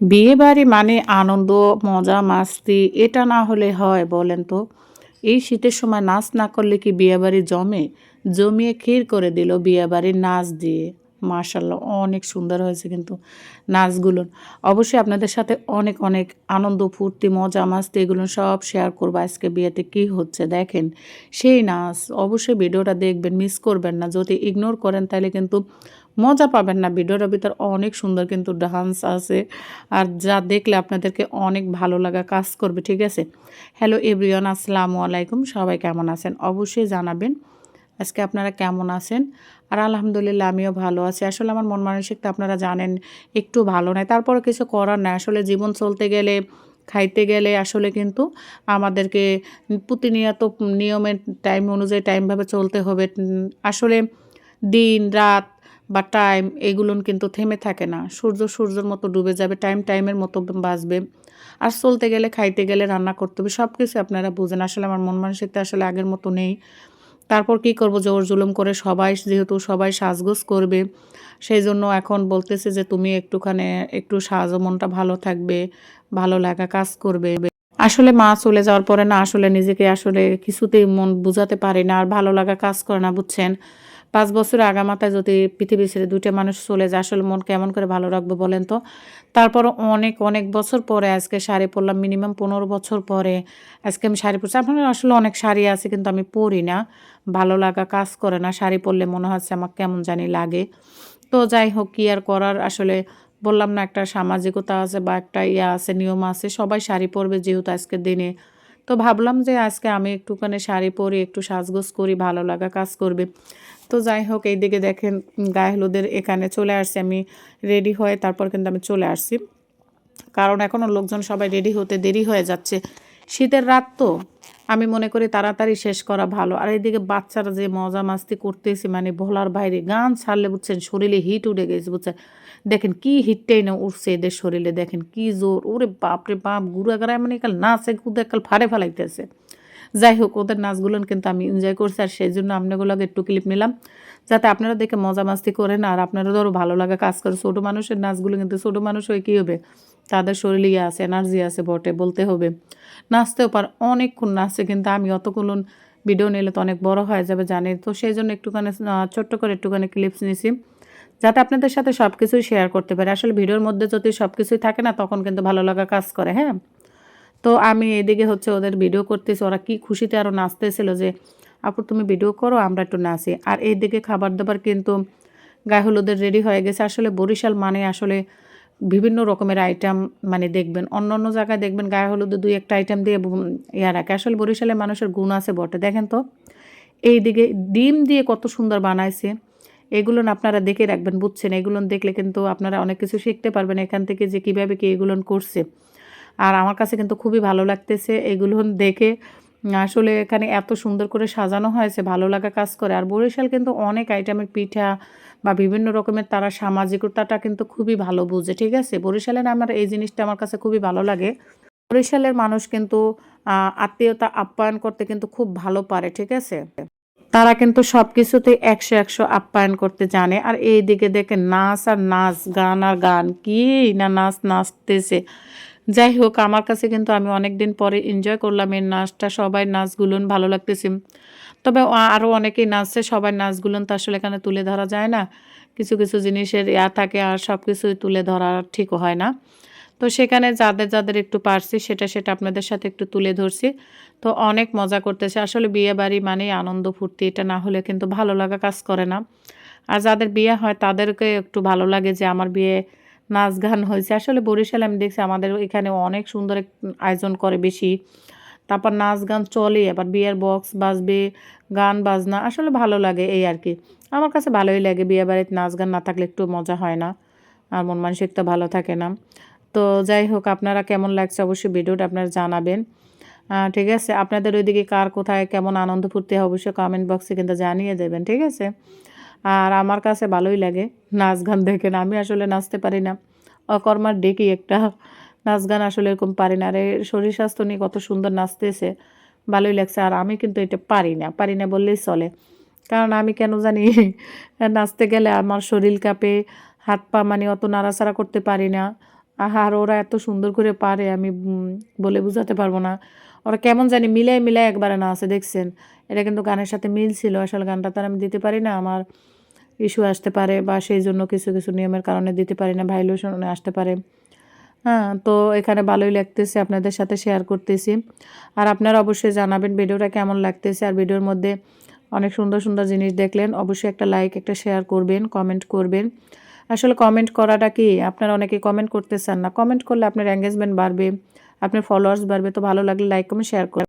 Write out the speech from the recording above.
বিয়ে বাড়ি মানে আনন্দ, মজা, মাস্তি, এটা না হলে হয় বলেন তো। এই শীতের সময় নাচ না করলে কি বিয়ে বাড়ি জমে? জমিয়ে ক্ষীর করে দিল বিয়ে বাড়ির নাচ দিয়ে। মার্শাল্লাহ অনেক সুন্দর হয়েছে কিন্তু নাচগুলো। অবশ্যই আপনাদের সাথে অনেক অনেক আনন্দ, ফুর্তি, মজা, মাস্তি এগুলো সব শেয়ার করব আজকে বিয়েতে কি হচ্ছে দেখেন। সেই নাচ, অবশ্যই ভিডিওটা দেখবেন মিস করবেন না। যদি ইগনোর করেন তাহলে কিন্তু মজা পাবেন না। ভিডিওর ভিতর অনেক সুন্দর কিন্তু ডান্স আছে। আর যা দেখলে আপনাদেরকে অনেক ভালো লাগা কাজ করবে, ঠিক আছে? হ্যালো এভরিওয়ান আসসালামু আলাইকুম। সবাই কেমন আছেন? অবশ্যই জানাবেন আজকে আপনারা কেমন আছেন? আর আলহামদুলিল্লাহ, আমিও ভালো আছি। আসলে আমার মন মানসিকতা আপনারা জানেন, একটু ভালো নয় তারপরে কিছু করার নাই। আসলে জীবন চলতে গেলে, খাইতে গেলে আসলে কিন্তু আমাদেরকে প্রতিনিয়ত নিয়মের টাইম অনুযায়ী টাইমভাবে চলতে হবে। আসলে দিন, রাত বা টাইম এগুলো কিন্তু থেমে থাকে না। সূর্য সূর্যের মতো ডুবে যাবে টাইম টাইমের মতো বাঁচবে। আর চলতে গেলে, খাইতে গেলে, রান্না করতে হবে সব কিছু আপনারা বুঝেন। আসলে আমার মন মানসিকতা আসলে আগের মতো নেই। তারপর কি করব? জোর জুলুম করে সবাই, যেহেতু সবাই সাজগোজ করবে সেই জন্য এখন বলতেছে যে, তুমি একটুখানি, একটু সাজো, মনটা ভালো থাকবে, ভালো লাগা কাজ করবে। আসলে মা চলে যাওয়ার পরে না, আসলে নিজেকে আসলে কিছুতেই মন বুঝাতে পারি না, আর ভালো লাগা কাজ করে না, বুঝছেন? পাঁচ বছর আগামাতায় যদি পৃথিবী ছেড়ে দুইটা মানুষ চলে যায়, আসলে মন কেমন করে ভালো রাখব বলেন তো? তারপর অনেক অনেক বছর পরে আজকে শাড়ি পরলাম মিনিমাম পনেরো বছর পরে আজকে আমি শাড়ি পরছি। আপনার আসলে অনেক শাড়ি আছে কিন্তু আমি পরি না, ভালো লাগা কাজ করে না, শাড়ি পরলে মনে হচ্ছে আমার কেমন জানি লাগে। তো যাই হোক, কি আর করার? আসলে বললাম না, একটা সামাজিকতা আছে বা একটা ইয়া আছে, নিয়ম আছে, সবাই শাড়ি পরবে যেহেতু আজকের দিনে। তো ভাবলাম যে আজকে আমি একটুখানি শাড়ি পরি, একটু সাজগোজ করি, ভালো লাগা কাজ করবে। তো যাই হোক, এইদিকে দেখেন গায়ে হলুদের এখানে চলে আসছি আমি রেডি হয়ে তারপর কিন্তু আমি চলে আসছি। কারণ এখনও লোকজন সবাই রেডি হতে দেরি হয়ে যাচ্ছে। শীতের রাত তো। আমি মনে করি তাড়াতাড়ি শেষ করা ভালো। আর এইদিকে বাচ্চারা যে মজা মাস্তি করতেছে মানে ভোলার বাইরে গান ছাড়লে বুঝছেন শরীরে হিট উঠে গেছে, বুঝছেন? দেখেন কি হিটটাই না উঠছে এদের শরীরে, দেখেন কি জোর, ওরে বাপরে বাপ, গুড়া গাড়ায় মানে কাল নাচে, কুদে কাল ফাড়ে ফেলাইতেছে। যাই হোক, ওদের নাচগুলো কিন্তু আমি এনজয় করছি আর সেই জন্য আপনাগুলোকে একটু ক্লিপ নিলাম, যাতে আপনারা দেখে মজা মাস্তি করেন আর আপনারা ধরো ভালো লাগা কাজ করে। ছোটো মানুষের নাচগুলো কিন্তু ছোটো মানুষ হয়ে কী হবে? তাদের শরীরে ইয়ে আছে, এনার্জি আছে বটে, বলতে হবে। নাচতেও পার, অনেকক্ষণ নাচছে, কিন্তু আমি অতগুলো ভিডিও নিলে তো অনেক বড় হয়ে যাবে, জানি। তো সেই জন্য একটুখানি ছোট্ট করে একটুখানি ক্লিপস নিছি, যাতে আপনাদের সাথে সব কিছুই শেয়ার করতে পারি। আসলে ভিডিওর মধ্যে যদি সব কিছুই থাকে না, তখন কিন্তু ভালো লাগা কাজ করে হ্যাঁ? তো আমি এদিকে হচ্ছে ওদের ভিডিও করতেছি, ওরা কি খুশিতে আরও নাচতেছিল যে, আপু, তুমি ভিডিও করো, আমরা একটু নাচি। আর এইদিকে খাবার দাবার কিন্তু গায়ে হলুদের রেডি হয়ে গেছে। আসলে বরিশাল মানে আসলে বিভিন্ন রকমের আইটেম মানে দেখবেন অন্য অন্য জায়গায় দেখবেন গায়ে হলুদে দুই একটা আইটেম দিয়ে ইয়া রাখে। আসলে বরিশালের মানুষের গুণ আছে বটে। দেখেন তো এই দিকে ডিম দিয়ে কত সুন্দর বানাইছে। এগুলো আপনারা দেখে রাখবেন, বুঝছেন? এগুলো দেখলে কিন্তু আপনারা অনেক কিছু শিখতে পারবেন এখান থেকে যে কীভাবে কি এগুলো করছে। আর আমার কাছে কিন্তু খুবই ভালো লাগতেছে এগুলো দেখে। আসলে এখানে এত সুন্দর করে সাজানো হয়েছে, ভালো লাগা কাজ করে। আর বরিশাল কিন্তু অনেক আইটেমের পিঠা বা বিভিন্ন রকমের তারা সামাজিকতাটা কিন্তু খুবই ভালো বুঝে, ঠিক আছে? বরিশালের আমার এই জিনিসটা আমার কাছে খুবই ভালো লাগে। বরিশালের মানুষ কিন্তু আত্মীয়তা আপ্যায়ন করতে কিন্তু খুব ভালো পারে, ঠিক আছে? তারা কিন্তু সব কিছুতেই একশো একশো আপ্যায়ন করতে জানে। আর এই দিকে দেখে নাচ আর নাচ, গান আর গান, কি না নাচ নাচতেছে। যাই হোক, আমার কাছে কিন্তু আমি অনেক দিন পরে এনজয় করলাম এই নাচটা, সবাই নাচগুলো ভালো লাগতেছে। তবে আরও অনেকেই নাচছে, সবাই নাচগুলো তো আসলে এখানে তুলে ধরা যায় না। কিছু কিছু জিনিসের ইয়া থাকে আর সব কিছুই তুলে ধরা ঠিক হয় না। তো সেখানে যাদের যাদের একটু পারছি, সেটা সেটা আপনাদের সাথে একটু তুলে ধরছি। তো অনেক মজা করতেছে। আসলে বিয়ে বাড়ি মানেই আনন্দ ফুর্তি, এটা না হলে কিন্তু ভালো লাগা কাজ করে না। আর যাদের বিয়ে হয়, তাদেরকে একটু ভালো লাগে যে আমার বিয়ে নাচ গান হয়েছে। আসলে বরিশালে আমি দেখছি আমাদের এখানে অনেক সুন্দর আয়োজন করে বেশি। তারপর নাচ গান চলে আবার বিয়ের বক্স বাজবে, গান বাজনা, আসলে ভালো লাগে এই আর কি। আমার কাছে ভালোই লাগে বিয়ে বাড়িতে নাচ গান না থাকলে একটু মজা হয় না, আর মন মানসিকতা ভালো থাকে না। তো যাই হোক, আপনারা কেমন লাগছে অবশ্যই ভিডিওটা আপনারা জানাবেন। ঠিক আছে, আপনাদের ওইদিকে কার কোথায় কেমন আনন্দ ফুর্তি হয় অবশ্যই কমেন্ট বক্সে কিন্তু জানিয়ে দেবেন, ঠিক আছে? আর আমার কাছে ভালোই লাগে নাচ গান দেখেন আমি আসলে নাচতে পারি না। অকর্মার ডেকে একটা, নাচ গান আসলে এরকম পারি না। আরে শরীর স্বাস্থ্য নিয়ে কত সুন্দর নাচতেছে, ভালোই লাগছে। আর আমি কিন্তু এটা পারি না পারি না বললেই চলে। কারণ আমি কেন জানি নাচতে গেলে আমার শরীর কাঁপে, হাত পা মানে অত নাড়াচাড়া করতে পারি না। আহার, ওরা এত সুন্দর করে পারে, আমি বলে বোঝাতে পারব না। ওরা কেমন জানি মিলাই মিলাই একবারে না আছে, দেখছেন? এটা কিন্তু গানের সাথে মিল ছিল, আসলে গানটা তার আমি দিতে পারি না, আমার ইস্যু আসতে পারে বা সেই জন্য কিছু কিছু নিয়মের কারণে দিতে পারি না ভাইলেশন আসতে পারে। হ্যাঁ তো এখানে ভালোই লাগতেছে, আপনাদের সাথে শেয়ার করতেছি। আর আপনারা অবশ্যই জানাবেন ভিডিওটা কেমন লাগতেছে, আর ভিডিওর মধ্যে অনেক সুন্দর সুন্দর জিনিস দেখলেন, অবশ্যই একটা লাইক একটা শেয়ার করবেন কমেন্ট করবেন। আসলে কমেন্ট করাটা কি? আপনারা অনেকে কমেন্ট করতে চান না। কমেন্ট করলে আপনার এঙ্গেজমেন্ট বাড়বে, আপনার ফলোয়ার্স বাড়বে। তো ভালো লাগলে লাইক কমেন্ট শেয়ার করবেন